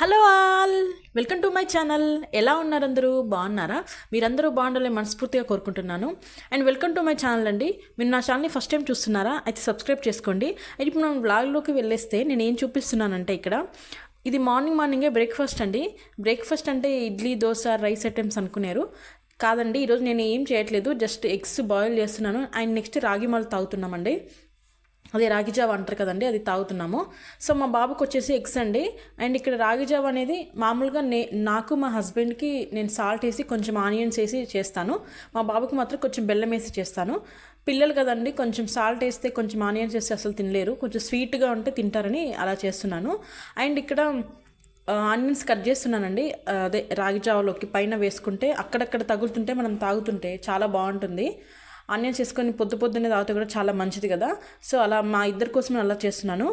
Hello all! Welcome to my channel. ఎలా ఉన్నారు అందరూ బాగున్నారా? మీరందరూ బాగుండాలని మనస్ఫూర్తిగా కోరుకుంటున్నాను. And welcome to my channel అండి. మీరు నా ఛానల్ని ఫస్ట్ టైం చూస్తున్నారా? అయితే సబ్స్క్రైబ్ చేసుకోండి. అయితే ఇప్పుడు మనం బ్లాగ్లోకి వెళ్ళేస్తే నేను ఏం చూపిస్తున్నానంటే ఇక్కడ ఇది మార్నింగ్ మార్నింగే బ్రేక్ఫాస్ట్ అండి. బ్రేక్ఫాస్ట్ అంటే ఇడ్లీ దోశ రైస్ ఐటమ్స్ అనుకున్నారు కాదండి ఈరోజు నేను ఏం చేయట్లేదు. జస్ట్ ఎగ్స్ బాయిల్ చేస్తున్నాను. అండ్ నెక్స్ట్ రాగి మాలు తాగుతున్నామండి. అదే రాగి జావ అంటారు కదండి అది తాగుతున్నాము. సో మా బాబుకి వచ్చేసి ఎగ్స్ అండి. అండ్ ఇక్కడ రాగి జావ అనేది మామూలుగా నే నాకు మా హస్బెండ్కి నేను సాల్ట్ వేసి కొంచెం ఆనియన్స్ వేసి చేస్తాను. మా బాబుకి మాత్రం కొంచెం బెల్లం వేసి చేస్తాను. పిల్లలు కదండి కొంచెం సాల్ట్ వేస్తే కొంచెం ఆనియన్స్ వేస్తే అసలు తినలేరు. కొంచెం స్వీట్గా ఉంటే తింటారని అలా చేస్తున్నాను. అండ్ ఇక్కడ ఆనియన్స్ కట్ చేస్తున్నానండి. అదే రాగి జావలోకి పైన వేసుకుంటే అక్కడక్కడ తగులుతుంటే మనం తాగుతుంటే చాలా బాగుంటుంది. ఆనియన్స్ వేసుకొని పొద్దు పొద్దున్నే తాగితే కూడా చాలా మంచిది కదా. సో అలా మా ఇద్దరి కోసం అలా చేస్తున్నాను.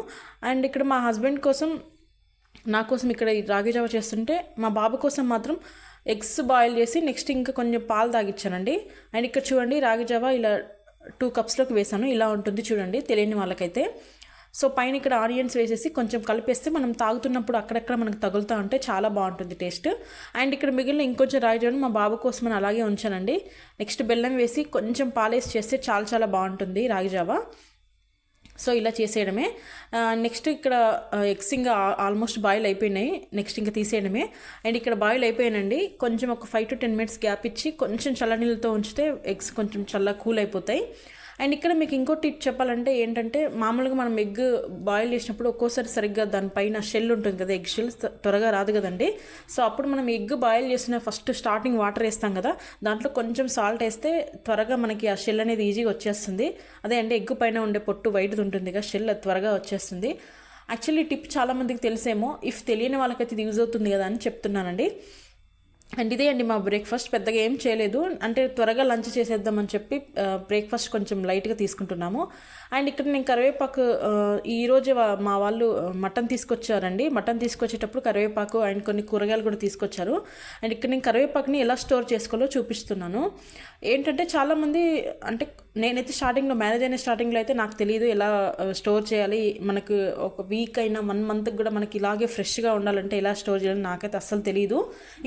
అండ్ ఇక్కడ మా హస్బెండ్ కోసం నా కోసం ఇక్కడ రాగి జావ చేస్తుంటే మా బాబు కోసం మాత్రం ఎగ్స్ బాయిల్ చేసి నెక్స్ట్ ఇంకా కొంచెం పాలు తాగిచ్చానండి. అండ్ ఇక్కడ చూడండి రాగి జావ ఇలా టూ కప్స్లోకి వేసాను ఇలా ఉంటుంది చూడండి తెలియని వాళ్ళకైతే. సో పైన ఇక్కడ ఆనియన్స్ వేసేసి కొంచెం కలిపేస్తే మనం తాగుతున్నప్పుడు అక్కడక్కడ మనకు తగులుతూ ఉంటే చాలా బాగుంటుంది టేస్ట్. అండ్ ఇక్కడ మిగిలిన ఇంకొంచెం రాయడం మా బాబు కోసం అని అలాగే ఉంచానండి. నెక్స్ట్ బెల్లం వేసి కొంచెం పాలేసి చేస్తే చాలా చాలా బాగుంటుంది రాగిజావా సో ఇలా చేసేయడమే. నెక్స్ట్ ఇక్కడ ఎగ్స్ ఇంకా ఆల్మోస్ట్ బాయిల్ అయిపోయినాయి. నెక్స్ట్ ఇంకా తీసేయడమే. అండ్ ఇక్కడ బాయిల్ అయిపోయానండి. కొంచెం ఒక five to ten minutes gap ఇచ్చి కొంచెం చల్లనీళ్ళతో ఉంచితే ఎగ్స్ కొంచెం చల్ల కూల్ అయిపోతాయి. అండ్ ఇక్కడ మీకు ఇంకో టిప్ చెప్పాలంటే ఏంటంటే మామూలుగా మనం ఎగ్ బాయిల్ చేసినప్పుడు ఒక్కోసారి సరిగ్గా దానిపైన షెల్ ఉంటుంది కదా ఎగ్ షెల్ త్వరగా రాదు కదండి. సో అప్పుడు మనం ఎగ్ బాయిల్ చేసిన ఫస్ట్ స్టార్టింగ్ వాటర్ వేస్తాం కదా దాంట్లో కొంచెం సాల్ట్ వేస్తే త్వరగా మనకి ఆ షెల్ అనేది ఈజీగా వచ్చేస్తుంది. అదే అంటే ఎగ్ పైన ఉండే పొట్టు వైట్ది ఉంటుంది కదా షెల్ త్వరగా వచ్చేస్తుంది. యాక్చువల్లీ టిప్ చాలామందికి తెలిసేమో ఇఫ్ తెలియని వాళ్ళకైతే ఇది యూజ్ అవుతుంది కదా అని చెప్తున్నానండి. అండ్ ఇదే అండి మా బ్రేక్ఫాస్ట్ పెద్దగా ఏం చేయలేదు. అంటే త్వరగా లంచ్ చేసేద్దామని చెప్పి బ్రేక్ఫాస్ట్ కొంచెం లైట్గా తీసుకుంటున్నాము. అండ్ ఇక్కడ నేను కరివేపాకు ఈరోజు మా వాళ్ళు మటన్ తీసుకొచ్చారండి. మటన్ తీసుకొచ్చేటప్పుడు కరివేపాకు అండ్ కొన్ని కూరగాయలు కూడా తీసుకొచ్చారు. అండ్ ఇక్కడ నేను కరివేపాకుని ఎలా స్టోర్ చేసుకోవాలో చూపిస్తున్నాను. ఏంటంటే చాలామంది అంటే నేనైతే స్టార్టింగ్లో మ్యారేజ్ అయిన స్టార్టింగ్లో అయితే నాకు తెలియదు ఎలా స్టోర్ చేయాలి. మనకు ఒక వీక్ అయినా వన్ మంత్కి కూడా మనకి ఇలాగే ఫ్రెష్గా ఉండాలంటే ఎలా స్టోర్ చేయాలి నాకైతే అస్సలు తెలియదు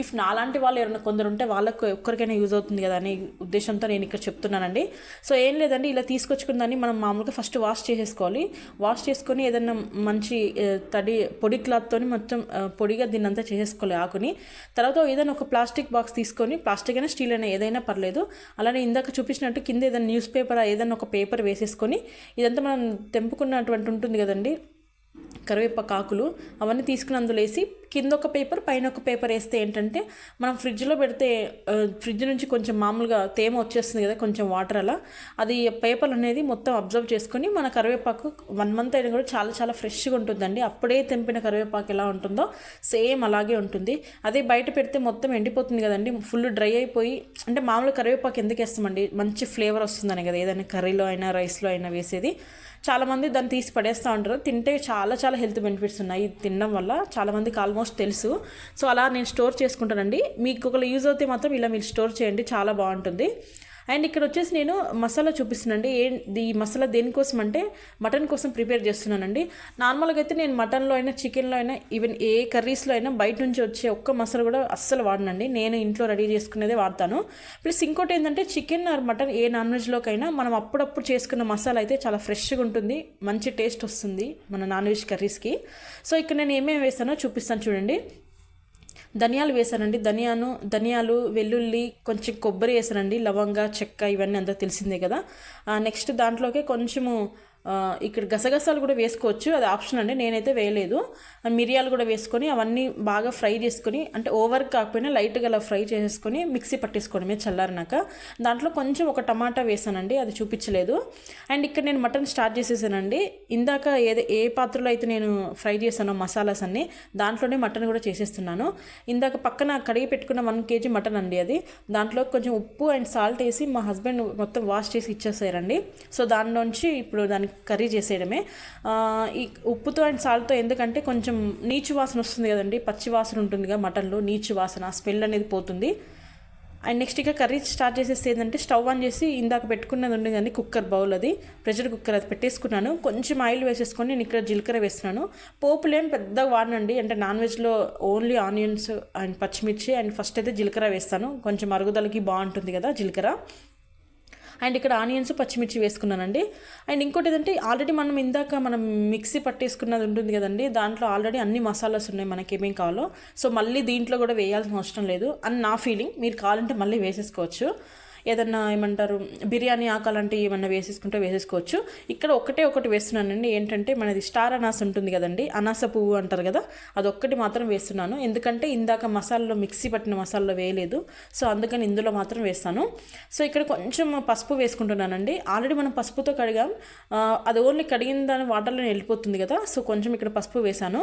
ఇఫ్ నాలాంటి వాళ్ళు ఎవరైనా కొందరు ఉంటే వాళ్ళకు ఒక్కరికైనా యూజ్ అవుతుంది కదా అనే ఉద్దేశంతో నేను ఇక్కడ చెప్తున్నానండి. సో ఏం లేదండి ఇలా తీసుకొచ్చుకున్న దాన్ని మనం మామూలుగా ఫస్ట్ వాష్ చేసేసుకోవాలి. వాష్ చేసుకొని ఏదైనా మంచి తడి పొడి క్లాత్తో మొత్తం పొడిగా దీన్ని అంతా చేసేసుకోవాలి ఆకుని. తర్వాత ఏదైనా ఒక ప్లాస్టిక్ బాక్స్ తీసుకొని ప్లాస్టిక్ అయినా స్టీల్ అయినా ఏదైనా పర్లేదు. అలానే ఇందాక చూపించినట్టు కింద ఏదైనా న్యూస్ పేపర్ ఏదైనా ఒక పేపర్ వేసేసుకొని ఇదంతా మనం తెంపుకున్నటువంటి ఉంటుంది కదండి. కరివేపాకు ఆకులు అవన్నీ తీసుకుని అందులో వేసి కింద ఒక పేపర్ పైన ఒక పేపర్ వేస్తే ఏంటంటే మనం ఫ్రిడ్జ్లో పెడితే ఫ్రిడ్జ్ నుంచి కొంచెం మామూలుగా తేమ వచ్చేస్తుంది కదా కొంచెం వాటర్ అలా. అది పేపర్ అనేది మొత్తం అబ్జర్వ్ చేసుకొని మన కరివేపాకు వన్ మంత్ అయినా కూడా చాలా చాలా ఫ్రెష్గా ఉంటుందండి. అప్పుడే తెంపిన కరివేపాకు ఎలా ఉంటుందో సేమ్ అలాగే ఉంటుంది. అదే బయట పెడితే మొత్తం ఎండిపోతుంది కదండి ఫుల్ డ్రై అయిపోయి అంటే మామూలు కరివేపాకు ఎందుకు వేస్తామండి? మంచి ఫ్లేవర్ వస్తుందని కదా ఏదైనా కర్రీలో అయినా రైస్లో అయినా వేసేది. చాలామంది దాన్ని తీసి పడేస్తూ ఉంటారు. తింటే చాలా చాలా హెల్త్ బెనిఫిట్స్ ఉన్నాయి. ఇది తినడం వల్ల చాలామందికి ఆల్మోస్ట్ తెలుసు. సో అలా నేను స్టోర్ చేసుకుంటానండి. మీకు ఒకవేళ యూజ్ అవుతే మాత్రం ఇలా మీరు స్టోర్ చేయండి. చాలా బాగుంటుంది. అండ్ ఇక్కడ వచ్చేసి నేను మసాలా చూపిస్తున్నానండి. ఏ ఈ మసాలా దేనికోసం అంటే మటన్ కోసం ప్రిపేర్ చేస్తున్నానండి. నార్మల్గా అయితే నేను మటన్లో అయినా చికెన్లో అయినా ఈవెన్ ఏ కర్రీస్లో అయినా బయట నుంచి వచ్చే ఒక్క మసాలా కూడా అస్సలు వాడనండి. నేను ఇంట్లో రెడీ చేసుకునేదే వాడతాను. ప్లస్ ఇంకోటి ఏంటంటే చికెన్ ఆర్ మటన్ ఏ నాన్ వెజ్లోకైనా మనం అప్పుడప్పుడు చేసుకున్న మసాలా అయితే చాలా ఫ్రెష్గా ఉంటుంది. మంచి టేస్ట్ వస్తుంది మన నాన్ వెజ్ కర్రీస్కి. సో ఇక్కడ నేను ఏమేమి వేసానో చూపిస్తాను చూడండి. ధనియాలు వేసానండి ధనియాను ధనియాలు వెల్లుల్లి కొంచెం కొబ్బరి వేసానండి లవంగ చెక్క ఇవన్నీ అంతా తెలిసిందే కదా. నెక్స్ట్ దాంట్లోకి కొంచెము ఇక్కడ గసగసాలు కూడా వేసుకోవచ్చు. అది ఆప్షన్ అండి. నేనైతే వేయలేదు. మిరియాలు కూడా వేసుకొని అవన్నీ బాగా ఫ్రై చేసుకొని అంటే ఓవర్ కాకపోయినా లైట్గా అలా ఫ్రై చేసేసుకొని మిక్సీ పట్టేసుకోవడమే చల్లారినాక. దాంట్లో కొంచెం ఒక టమాటా వేసానండి. అది చూపించలేదు. అండ్ ఇక్కడ నేను మటన్ స్టార్ట్ చేసేసానండి. ఇందాక ఏది ఏ పాత్రలో అయితే నేను ఫ్రై చేశానో మసాలాస్ అన్నీ దాంట్లోనే మటన్ కూడా చేసేస్తున్నాను. ఇందాక పక్కన కడిగి పెట్టుకున్న వన్ కేజీ మటన్ అండి అది. దాంట్లో కొంచెం ఉప్పు అండ్ సాల్ట్ వేసి మా హస్బెండ్ మొత్తం వాష్ చేసి ఇచ్చేసారండి. సో దానిలోంచి ఇప్పుడు దానికి కర్రీ చేసేయడమే. ఈ ఉప్పుతో అండ్ సాల్ట్తో ఎందుకంటే కొంచెం నీచు వాసన వస్తుంది కదండి పచ్చి వాసన ఉంటుంది కదా మటన్లో నీచు వాసన స్మెల్ అనేది పోతుంది. అండ్ నెక్స్ట్ ఇక కర్రీ స్టార్ట్ చేసేస్తే ఏంటంటే స్టవ్ ఆన్ చేసి ఇందాక పెట్టుకున్నది ఉంది కానీ కుక్కర్ బౌల్ అది ప్రెషర్ కుక్కర్ అది పెట్టేసుకున్నాను. కొంచెం ఆయిల్ వేసేసుకొని నేను ఇక్కడ జీలకర్ర వేస్తున్నాను. పోపులేం పెద్దగా వాడనండి అంటే నాన్ వెజ్లో ఓన్లీ ఆనియన్స్ అండ్ పచ్చిమిర్చి అండ్ ఫస్ట్ అయితే జీలకర్ర వేస్తాను. కొంచెం అరుగుదలకి బాగుంటుంది కదా జీలకర్ర. అండ్ ఇక్కడ ఆనియన్స్ పచ్చిమిర్చి వేసుకున్నానండి. అండ్ ఇంకోటి ఏంటంటే ఆల్రెడీ మనం ఇందాక మనం మిక్సీ పట్టేసుకున్నది ఉంటుంది కదండి దాంట్లో ఆల్రెడీ అన్ని మసాలాస్ ఉన్నాయి మనకి ఏమేం కావాలో. సో మళ్ళీ దీంట్లో కూడా వేయాల్సిన అవసరం లేదు. అని నా ఫీలింగ్ మీరు కావాలంటే మళ్ళీ వేసేసుకోవచ్చు. ఏదన్నా ఏమంటారు బిర్యానీ ఆకాలంటే ఏమన్నా వేసేసుకుంటే వేసేసుకోవచ్చు. ఇక్కడ ఒకటే ఒకటి వేస్తున్నానండి. ఏంటంటే మనది స్టార్ అనాస ఉంటుంది కదండి అనాస పువ్వు అంటారు కదా అదొక్కటి మాత్రం వేస్తున్నాను. ఎందుకంటే ఇందాక మసాలాలో మిక్సీ పట్టిన మసాలాలో వేయలేదు సో అందుకని ఇందులో మాత్రం వేస్తాను. సో ఇక్కడ కొంచెం పసుపు వేసుకుంటున్నానండి. ఆల్రెడీ మనం పసుపుతో కడిగాం. అది ఓన్లీ కడిగిన దాని వాటర్లో వెళ్ళిపోతుంది కదా సో కొంచెం ఇక్కడ పసుపు వేసాను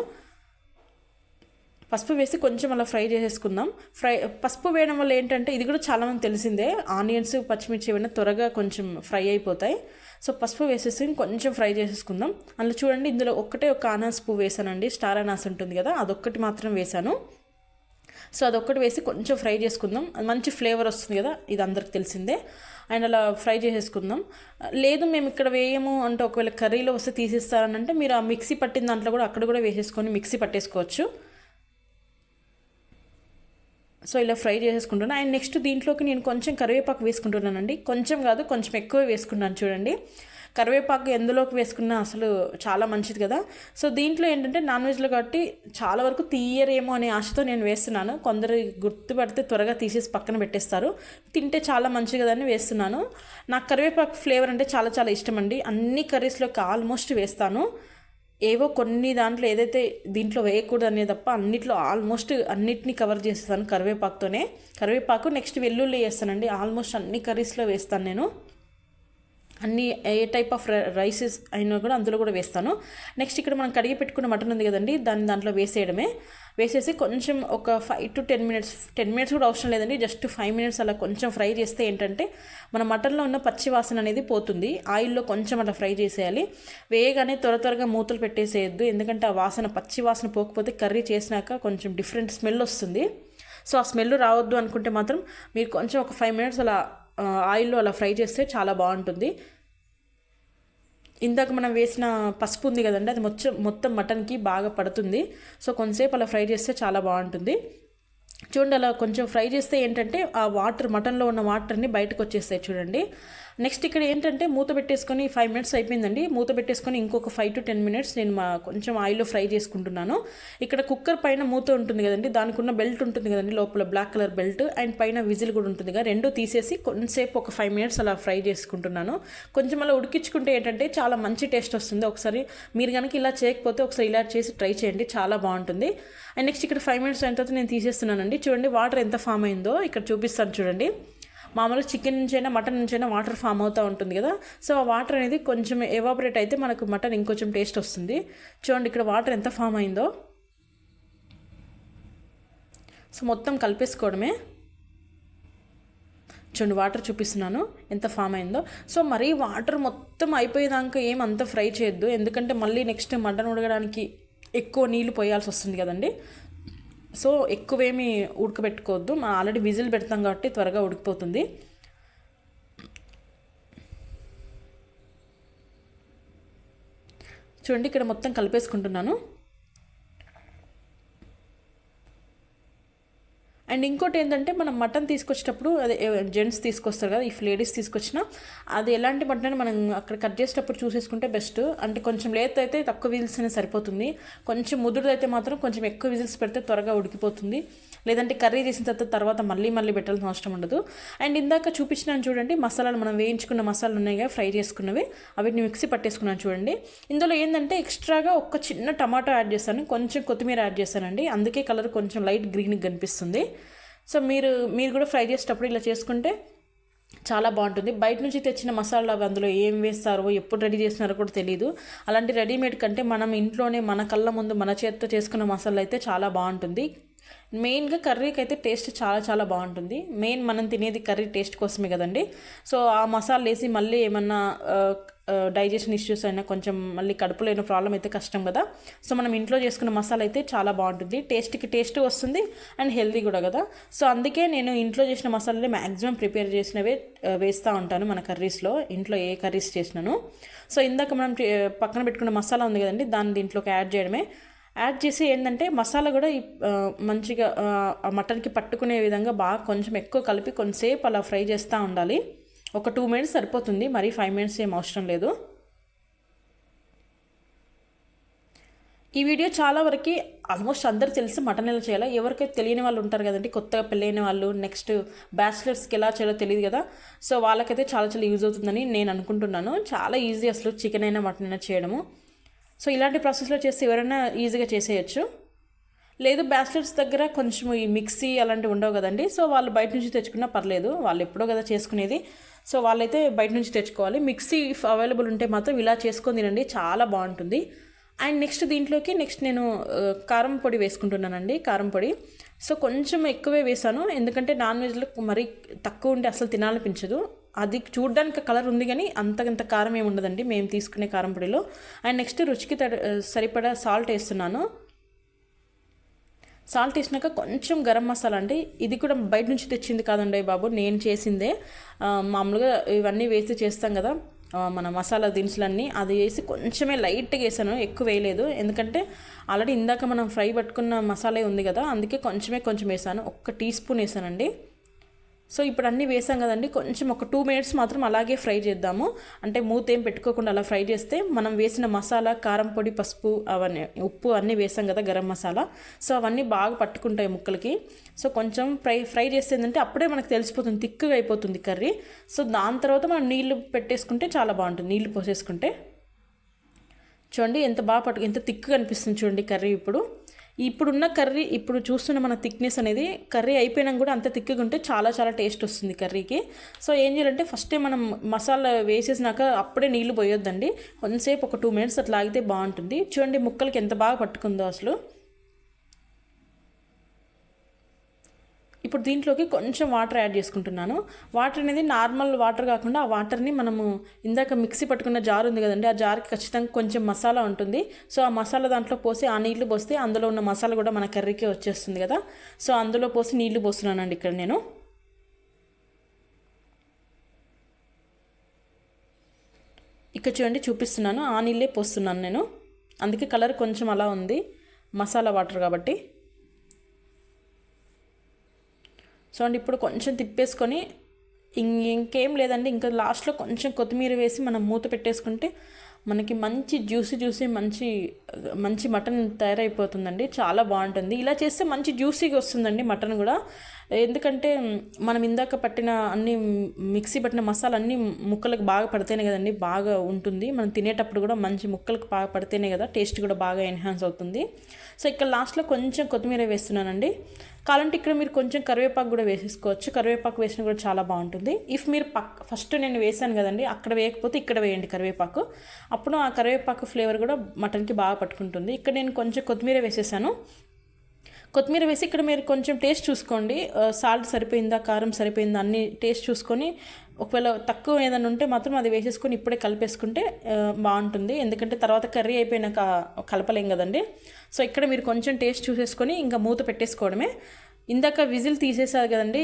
పసుపు వేసి కొంచెం అలా ఫ్రై చేసేసుకుందాం. ఫ్రై పసుపు వేయడం వల్ల ఏంటంటే ఇది కూడా చాలామంది తెలిసిందే. ఆనియన్స్ పచ్చిమిర్చి ఏమైనా త్వరగా కొంచెం ఫ్రై అయిపోతాయి. సో పసుపు వేసేసి కొంచెం ఫ్రై చేసేసుకుందాం. అందులో చూడండి ఇందులో ఒక్కటే ఒక అనాస్ పువ్వు వేసానండి. స్టార్ అనాస్ ఉంటుంది కదా అదొక్కటి మాత్రం వేసాను సో అదొక్కటి వేసి కొంచెం ఫ్రై చేసుకుందాం. అది మంచి ఫ్లేవర్ వస్తుంది కదా ఇది అందరికి తెలిసిందే. అండ్ అలా ఫ్రై చేసేసుకుందాం. లేదు మేము ఇక్కడ వేయము అంటే ఒకవేళ కర్రీలో వస్తే తీసేస్తారని మీరు ఆ మిక్సీ పట్టిన దాంట్లో కూడా అక్కడ కూడా వేసేసుకొని మిక్సీ పట్టేసుకోవచ్చు. సో ఇలా ఫ్రై చేసేసుకుంటున్నాను అండ్ నెక్స్ట్ దీంట్లోకి నేను కొంచెం కరివేపాకు వేసుకుంటున్నానండి. కొంచెం కాదు కొంచెం ఎక్కువ వేసుకున్నాను చూడండి. కరివేపాకు ఎందులోకి వేసుకున్నా అసలు చాలా మంచిది కదా. సో దీంట్లో ఏంటంటే నాన్ వెజ్లో కాబట్టి చాలా వరకు తీయరేమో అనే ఆశతో నేను వేస్తున్నాను. కొందరు గుర్తుపడితే త్వరగా తీసేసి పక్కన పెట్టేస్తారు. తింటే చాలా మంచిది కదా అని వేస్తున్నాను. నాకు కరివేపాకు ఫ్లేవర్ అంటే చాలా చాలా ఇష్టం అండి. అన్ని కర్రీస్లోకి ఆల్మోస్ట్ వేస్తాను. ఏవో కొన్ని దాంట్లో ఏదైతే దీంట్లో వేయకూడదు అనే తప్ప అన్నిట్లో ఆల్మోస్ట్ అన్నిటినీ కవర్ చేస్తాను కరివేపాకుతోనే. కరివేపాకు నెక్స్ట్ వెల్లుల్లి వేస్తానండి. ఆల్మోస్ట్ అన్ని కర్రీస్లో వేస్తాను నేను. అన్ని ఏ టైప్ ఆఫ్ రైసెస్ అయినా కూడా అందులో కూడా వేస్తాను. నెక్స్ట్ ఇక్కడ మనం కడిగి పెట్టుకున్న మటన్ ఉంది కదండి దాన్ని దాంట్లో వేసేయడమే. వేసేసి కొంచెం ఒక five to ten minutes ten minutes కూడా అవసరం లేదండి జస్ట్ ఫైవ్ మినిట్స్ అలా కొంచెం ఫ్రై చేస్తే ఏంటంటే మన మటన్లో ఉన్న పచ్చి వాసన అనేది పోతుంది. ఆయిల్లో కొంచెం అలా ఫ్రై చేసేయాలి. వేయగానే త్వర త్వరగా మూతలు పెట్టేసేయద్దు ఎందుకంటే ఆ వాసన పచ్చి వాసన పోకపోతే కర్రీ చేసినాక కొంచెం డిఫరెంట్ స్మెల్ వస్తుంది. సో ఆ స్మెల్ రావద్దు అనుకుంటే మాత్రం మీరు కొంచెం ఒక ఫైవ్ మినిట్స్ అలా ఆయిల్లో అలా ఫ్రై చేస్తే చాలా బాగుంటుంది. ఇందాక మనం వేసిన పసుపు ఉంది కదండి అది మొత్తం మొత్తం మటన్కి బాగా పడుతుంది. సో కొంతసేపు అలా ఫ్రై చేస్తే చాలా బాగుంటుంది. చూడండి అలా కొంచెం ఫ్రై చేస్తే ఏంటంటే ఆ వాటర్ మటన్లో ఉన్న వాటర్ని బయటకు వచ్చేస్తాయి చూడండి. నెక్స్ట్ ఇక్కడ ఏంటంటే మూత పెట్టేసుకొని ఫైవ్ మినిట్స్ అయిపోయిందండి. మూత పెట్టేసుకొని ఇంకొక ఫైవ్ టు టెన్ మినిట్స్ నేను మా కొంచెం ఆయిల్లో ఫ్రై చేసుకుంటున్నాను. ఇక్కడ కుక్కర్ పైన మూత ఉంటుంది కదండి దానికి ఉన్న బెల్ట్ ఉంటుంది కదండి లోపల బ్లాక్ కలర్ బెల్ట్ అండ్ పైన విజిల్ కూడా ఉంటుంది కదా రెండు తీసేసి కొంతసేపు ఒక ఫైవ్ మినిట్స్ అలా ఫ్రై చేసుకుంటున్నాను. కొంచెం అలా ఉడికించుకుంటే ఏంటంటే చాలా మంచి టేస్ట్ వస్తుంది. ఒకసారి మీరు కనుక ఇలా చేయకపోతే ఒకసారి ఇలా చేసి ట్రై చేయండి చాలా బాగుంటుంది. అండ్ నెక్స్ట్ ఇక్కడ ఫైవ్ మినిట్స్ అయిన తర్వాత నేను తీసేస్తున్నానండి. చూడండి వాటర్ ఎంత ఫామ్ అయిందో ఇక్కడ చూపిస్తాను చూడండి. మామూలుగా చికెన్ నుంచైనా మటన్ నుంచైనా వాటర్ ఫామ్ అవుతూ ఉంటుంది కదా. సో ఆ వాటర్ అనేది కొంచెం ఎవాపరేట్ అయితే మనకు మటన్ ఇంకొంచెం టేస్ట్ వస్తుంది. చూడండి ఇక్కడ వాటర్ ఎంత ఫామ్ అయిందో. సో మొత్తం కలిపేసుకోవడమే. చూడండి వాటర్ చూపిస్తున్నాను ఎంత ఫామ్ అయిందో. సో మరీ వాటర్ మొత్తం అయిపోయేదాకా ఏం అంత ఫ్రై చేయొద్దు. ఎందుకంటే మళ్ళీ నెక్స్ట్ మటన్ ఉడకడానికి ఎక్కువ నీళ్ళు పోయాల్సి వస్తుంది కదండి. సో ఎక్కువేమీ ఉడకబెట్టుకోవద్దు. మనం ఆల్రెడీ విజిల్ పెడతాం కాబట్టి త్వరగా ఉడికిపోతుంది. చూడండి ఇక్కడ మొత్తం కలిపేసుకుంటున్నాను. అండ్ ఇంకోటి ఏంటంటే మనం మటన్ తీసుకొచ్చేటప్పుడు అదే జెంట్స్ తీసుకొస్తారు కదా ఇఫ్ లేడీస్ తీసుకొచ్చినా అది ఎలాంటి మటన్ మనం అక్కడ కట్ చేసేటప్పుడు చూసేసుకుంటే బెస్ట్. అంటే కొంచెం లేత అయితే తక్కువ విజిల్స్ అనేది సరిపోతుంది. కొంచెం ముదురుదైతే అయితే మాత్రం కొంచెం ఎక్కువ విజిల్స్ పెడితే త్వరగా ఉడికిపోతుంది. లేదంటే కర్రీ చేసిన తర్వాత తర్వాత మళ్ళీ మళ్ళీ పెట్టాల్సిన అవసరం ఉండదు. అండ్ ఇందాక చూపించినాను చూడండి మసాలాలు మనం వేయించుకున్న మసాలాలు ఉన్నాయి కదా ఫ్రై చేసుకున్నవి అవిటిని మిక్సీ పట్టేసుకున్నాను చూడండి. ఇందులో ఏంటంటే ఎక్స్ట్రాగా ఒక చిన్న టమాటో యాడ్ చేస్తాను కొంచెం కొత్తిమీర యాడ్ చేస్తానండి. అందుకే కలర్ కొంచెం లైట్ గ్రీన్ కనిపిస్తుంది. సో మీరు మీరు కూడా ఫ్రై చేసేటప్పుడు ఇలా చేసుకుంటే చాలా బాగుంటుంది. బయట నుంచి తెచ్చిన మసాలా అవి అందులో ఏం వేస్తారో ఎప్పుడు రెడీ చేస్తున్నారో కూడా తెలియదు అలాంటి రెడీమేడ్ కంటే మనం ఇంట్లోనే మన కళ్ళ ముందు మన చేతితో చేసుకున్న మసాలా అయితే చాలా బాగుంటుంది. మెయిన్గా కర్రీకి అయితే టేస్ట్ చాలా చాలా బాగుంటుంది. మెయిన్ మనం తినేది కర్రీ టేస్ట్ కోసమే కదండి. సో ఆ మసాలా వేసి మళ్ళీ ఏమన్నా డైజెషన్ ఇష్యూస్ అయినా కొంచెం మళ్ళీ కడుపులో అయిన ప్రాబ్లం అయితే కష్టం కదా. సో మనం ఇంట్లో చేసుకున్న మసాలా అయితే చాలా బాగుంటుంది. టేస్ట్కి టేస్ట్ వస్తుంది అండ్ హెల్దీ కూడా కదా. సో అందుకే నేను ఇంట్లో చేసిన మసాలాలే మ్యాక్సిమం ప్రిపేర్ చేసినవే వేస్తూ ఉంటాను మన కర్రీస్లో ఇంట్లో ఏ కర్రీస్ చేసినాను. సో ఇందాక మనం పక్కన పెట్టుకున్న మసాలా ఉంది కదండి దాన్ని దీంట్లోకి యాడ్ చేయడమే. యాడ్ చేసి ఏంటంటే మసాలా కూడా మంచిగా మటన్కి పట్టుకునే విధంగా బాగా కొంచెం ఎక్కువ కలిపి కొంతసేపు అలా ఫ్రై చేస్తూ ఉండాలి. ఒక టూ మినిట్స్ సరిపోతుంది. మరీ ఫైవ్ మినిట్స్ ఏం అవసరం లేదు. ఈ వీడియో చాలా వరకు ఆల్మోస్ట్ అందరు తెలిసి మటన్ ఎలా చేయాలి ఎవరికైతే తెలియని వాళ్ళు ఉంటారు కదండి కొత్తగా పెళ్ళైన వాళ్ళు నెక్స్ట్ బ్యాచిలర్స్కి ఎలా చేయాలో తెలియదు కదా. సో వాళ్ళకైతే చాలా చాలా యూజ్ అవుతుందని నేను అనుకుంటున్నాను. చాలా ఈజీ అసలు చికెన్ అయినా మటన్ అయినా చేయడము. సో ఇలాంటి ప్రాసెస్లో చేస్తే ఎవరైనా ఈజీగా చేసేయచ్చు. లేదు బ్యాచిలర్స్ దగ్గర కొంచెం ఈ మిక్సీ అలాంటివి ఉండవు కదండి. సో వాళ్ళు బయట నుంచి తెచ్చుకున్నా పర్లేదు. వాళ్ళు ఎప్పుడో కదా చేసుకునేది. సో వాళ్ళైతే బయట నుంచి తెచ్చుకోవాలి. మిక్సీ ఇఫ్ అవైలబుల్ ఉంటే మాత్రం ఇలా చేసుకొని తినండి చాలా బాగుంటుంది. అండ్ నెక్స్ట్ దీంట్లోకి నెక్స్ట్ నేను కారం పొడి వేసుకుంటున్నానండి కారం పొడి. సో కొంచెం ఎక్కువే వేసాను ఎందుకంటే నాన్ వెజ్లో మరీ తక్కువ ఉంటే అసలు తినాలనిపించదు. అది చూడడానికి కలర్ ఉంది కానీ అంతకంత కారం ఏమి ఉండదండి మేము తీసుకునే కారం పొడిలో. అండ్ నెక్స్ట్ రుచికి తడ సరిపడా సాల్ట్ వేస్తున్నాను. సాల్ట్ వేసినాక కొంచెం గరం మసాలా అంటే ఇది కూడా బయట నుంచి తెచ్చింది కాదండి బాబు నేను చేసిందే. మామూలుగా ఇవన్నీ వేసి చేస్తాం కదా. మన మసాలా దినుసులన్నీ అది వేసి కొంచెమే లైట్గా వేసాను ఎక్కువ వేయలేదు. ఎందుకంటే ఆల్రెడీ ఇందాక మనం ఫ్రై పట్టుకున్న మసాలా ఉంది కదా అందుకే కొంచెమే కొంచెం వేసాను. ఒక్క టీ స్పూన్ వేసానండి. సో ఇప్పుడు అన్నీ వేసాం కదండి. కొంచెం ఒక టూ మినిట్స్ మాత్రం అలాగే ఫ్రై చేద్దాము. అంటే మూత ఏం పెట్టుకోకుండా అలా ఫ్రై చేస్తే మనం వేసిన మసాలా కారం పొడి పసుపు అవన్నీ ఉప్పు అన్నీ వేసాం కదా గరం మసాలా. సో అవన్నీ బాగా పట్టుకుంటాయి ముక్కలకి. సో కొంచెం ఫ్రై ఫ్రై చేస్తే ఏంటంటే అప్పుడే మనకు తెలిసిపోతుంది థిక్గా అయిపోతుంది కర్రీ. సో దాని తర్వాత మనం నీళ్ళు పెట్టేసుకుంటే చాలా బాగుంటుంది నీళ్ళు పోసేసుకుంటే. చూడండి ఎంత బాగా పట్టు ఎంత థిక్గా అనిపిస్తుంది చూడండి కర్రీ ఇప్పుడు. ఇప్పుడున్న కర్రీ ఇప్పుడు చూస్తున్న మన థిక్నెస్ అనేది కర్రీ అయిపోయినాక కూడా అంత థిక్గా ఉంటే చాలా చాలా టేస్ట్ వస్తుంది కర్రీకి. సో ఏం చేయాలంటే ఫస్టే మనం మసాలా వేసేసినాక అప్పుడే నీళ్ళు పోయొద్దండి. కొంతసేపు ఒక టూ మినిట్స్ అట్లా ఆగితే బాగుంటుంది. చూడండి ముక్కలకి ఎంత బాగా పట్టుకుందో అసలు. ఇప్పుడు దీంట్లోకి కొంచెం వాటర్ యాడ్ చేసుకుంటున్నాను. వాటర్ అనేది నార్మల్ వాటర్ కాకుండా ఆ వాటర్ని మనము ఇందాక మిక్సీ పట్టుకున్న జార్ ఉంది కదండి ఆ జార్కి ఖచ్చితంగా కొంచెం మసాలా ఉంటుంది. సో ఆ మసాలా దాంట్లో పోసి ఆ నీళ్ళు పోస్తే అందులో ఉన్న మసాలా కూడా మన కర్రీకే వచ్చేస్తుంది కదా. సో అందులో పోసి నీళ్ళు పోస్తున్నానండి ఇక్కడ నేను. ఇక్కడ చూడండి చూపిస్తున్నాను. ఆ నీళ్ళే పోస్తున్నాను నేను. అందుకే కలర్ కొంచెం అలా ఉంది. మసాలా వాటర్ కాబట్టి. సో అండి ఇప్పుడు కొంచెం తిప్పేసుకొని ఇం- ఇంకేం లేదండి. ఇంకా లాస్ట్లో కొంచెం కొత్తిమీర వేసి మనం మూత పెట్టేసుకుంటే మనకి మంచి జ్యూసీ జ్యూసీ మంచి మంచి మటన్ తయారైపోతుందండి. చాలా బాగుంటుంది. ఇలా చేస్తే మంచి జ్యూసీగా వస్తుందండి మటన్ కూడా. ఎందుకంటే మనం ఇందాక పట్టిన అన్ని మిక్సీ పట్టిన మసాలా అన్ని ముక్కలకు బాగా పడితేనే కదండి బాగా ఉంటుంది. మనం తినేటప్పుడు కూడా మంచి ముక్కలకు బాగా పడితేనే కదా టేస్ట్ కూడా బాగా ఎన్హాన్స్ అవుతుంది. సో ఇక్కడ లాస్ట్లో కొంచెం కొత్తిమీర వేస్తున్నానండి. కావాలంటే ఇక్కడ మీరు కొంచెం కరివేపాకు కూడా వేసేసుకోవచ్చు. కరివేపాకు వేసిన కూడా చాలా బాగుంటుంది. ఇఫ్ మీరు పక్ ఫస్ట్ నేను వేసాను కదండి అక్కడ వేయకపోతే ఇక్కడ వేయండి కరివేపాకు. అప్పుడు ఆ కరివేపాకు ఫ్లేవర్ కూడా మటన్కి బాగా పట్టుకుంటుంది. ఇక్కడ నేను కొంచెం కొత్తిమీర వేసేసాను. కొత్తిమీర వేసి ఇక్కడ మీరు కొంచెం టేస్ట్ చూసుకోండి. సాల్ట్ సరిపోయిందా కారం సరిపోయిందా అన్ని టేస్ట్ చూసుకొని ఒకవేళ తక్కువ ఏదైనా ఉంటే మాత్రం అది వేసేసుకొని ఇప్పుడే కలిపేసుకుంటే బాగుంటుంది. ఎందుకంటే తర్వాత కర్రీ అయిపోయినాక కలపలేం కదండి. సో ఇక్కడ మీరు కొంచెం టేస్ట్ చూసేసుకొని ఇంకా మూత పెట్టేసుకోవడమే. ఇందాక విజిల్ తీసేసారు కదండి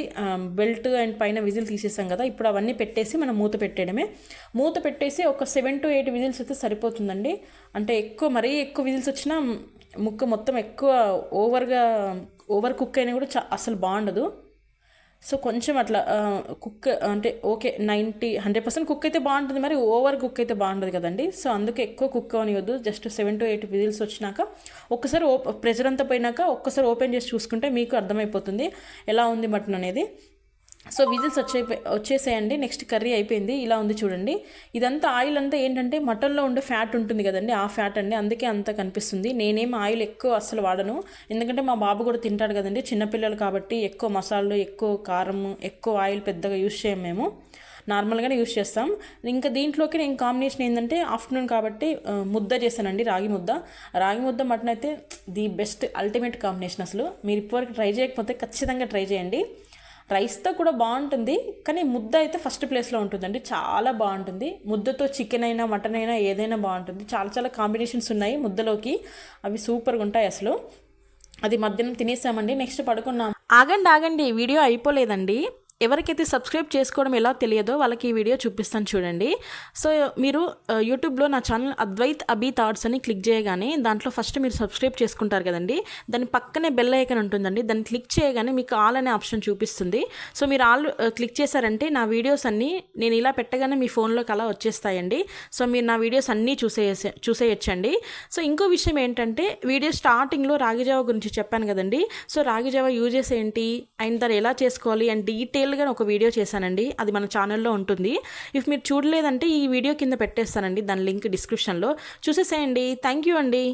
బెల్ట్ అండ్ పైన విజిల్ తీసేసాం కదా ఇప్పుడు అవన్నీ పెట్టేసి మనం మూత పెట్టేయడమే. మూత పెట్టేసి ఒక సెవెన్ టు ఎయిట్ విజిల్స్ అయితే సరిపోతుందండి. అంటే ఎక్కువ మరీ ఎక్కువ విజిల్స్ వచ్చినా ముక్క మొత్తం ఎక్కువ ఓవర్గా ఓవర్ కుక్ అయినా కూడా చా అసలు బాగుండదు. సో కొంచెం అట్లా కుక్ అంటే okay ninety hundred percent cook అయితే బాగుంటుంది. మరి ఓవర్ కుక్ అయితే బాగుంటుంది కదండి. సో అందుకే ఎక్కువ cook అవనివద్దు just seven to eight whistles వచ్చినాక ఒక్కసారి ఓ ప్రెషర్ అంతా పోయినాక ఒక్కసారి ఓపెన్ చేసి చూసుకుంటే మీకు అర్థమైపోతుంది. ఎలా ఉంది మటన్ అనేది? సో విజిల్స్ వచ్చే వచ్చేసాయండి. నెక్స్ట్ కర్రీ అయిపోయింది. ఇలా ఉంది చూడండి. ఇదంతా ఆయిల్ అంతా ఏంటంటే మటన్లో ఉండే ఫ్యాట్ ఉంటుంది కదండి. ఆ ఫ్యాట్ అండి. అందుకే అంత కనిపిస్తుంది. నేనేం ఆయిల్ ఎక్కువ అస్సలు వాడను. ఎందుకంటే మా బాబు కూడా తింటాడు కదండి. చిన్నపిల్లలు కాబట్టి ఎక్కువ మసాలాలు ఎక్కువ కారం ఎక్కువ ఆయిల్ పెద్దగా యూస్ చేయం మేము. నార్మల్గానే యూస్ చేస్తాం. ఇంకా దీంట్లోకి నేను కాంబినేషన్ ఏంటంటే ఆఫ్టర్నూన్ కాబట్టి ముద్ద చేశానండి రాగి ముద్ద. రాగి ముద్ద మటన్ అయితే ది బెస్ట్ అల్టిమేట్ కాంబినేషన్ అసలు. మీరు ఇప్పటివరకు ట్రై చేయకపోతే ఖచ్చితంగా ట్రై చేయండి. రైస్తో కూడా బాగుంటుంది కానీ ముద్ద అయితే ఫస్ట్ ప్లేస్లో ఉంటుందండి. చాలా బాగుంటుంది. ముద్దతో చికెన్ అయినా మటన్ అయినా ఏదైనా బాగుంటుంది. చాలా చాలా కాంబినేషన్స్ ఉన్నాయి ముద్దలోకి. అవి సూపర్గా ఉంటాయి అసలు. అది మధ్యాహ్నం తినేసామండి నెక్స్ట్ పడుకున్నాం. ఆగండి ఆగండి వీడియో అయిపోలేదండి. ఎవరికైతే సబ్స్క్రైబ్ చేసుకోవడం ఎలా తెలియదో వాళ్ళకి ఈ వీడియో చూపిస్తాను చూడండి. సో మీరు యూట్యూబ్లో నా ఛానల్ అద్వైత్ అబీ థాట్స్ అని క్లిక్ చేయగానే దాంట్లో ఫస్ట్ మీరు సబ్స్క్రైబ్ చేసుకుంటారు కదండి. దాని పక్కనే బెల్ ఐకన్ ఉంటుందండి. దాన్ని క్లిక్ చేయగానే మీకు ఆల్ అనే ఆప్షన్ చూపిస్తుంది. సో మీరు ఆల్ క్లిక్ చేశారంటే నా వీడియోస్ అన్నీ నేను ఇలా పెట్టగానే మీ ఫోన్లోకి అలా వచ్చేస్తాయండి. సో మీరు నా వీడియోస్ అన్నీ చూసేసే చూసేయచ్చండి. సో ఇంకో విషయం ఏంటంటే వీడియో స్టార్టింగ్లో రాగిజావ గురించి చెప్పాను కదండి. సో రాగిజావ యూజెస్ ఏంటి? అండ్ తర్వాత ఎలా చేసుకోవాలి? అండ్ డీటెయిల్ డీటెయిల్గా ఒక వీడియో చేశానండి. అది మన ఛానల్లో ఉంటుంది. ఇఫ్ మీరు చూడలేదంటే ఈ వీడియో కింద పెట్టేస్తానండి. దాని లింక్ డిస్క్రిప్షన్లో. చూసేసేయండి. థ్యాంక్ యూ అండి.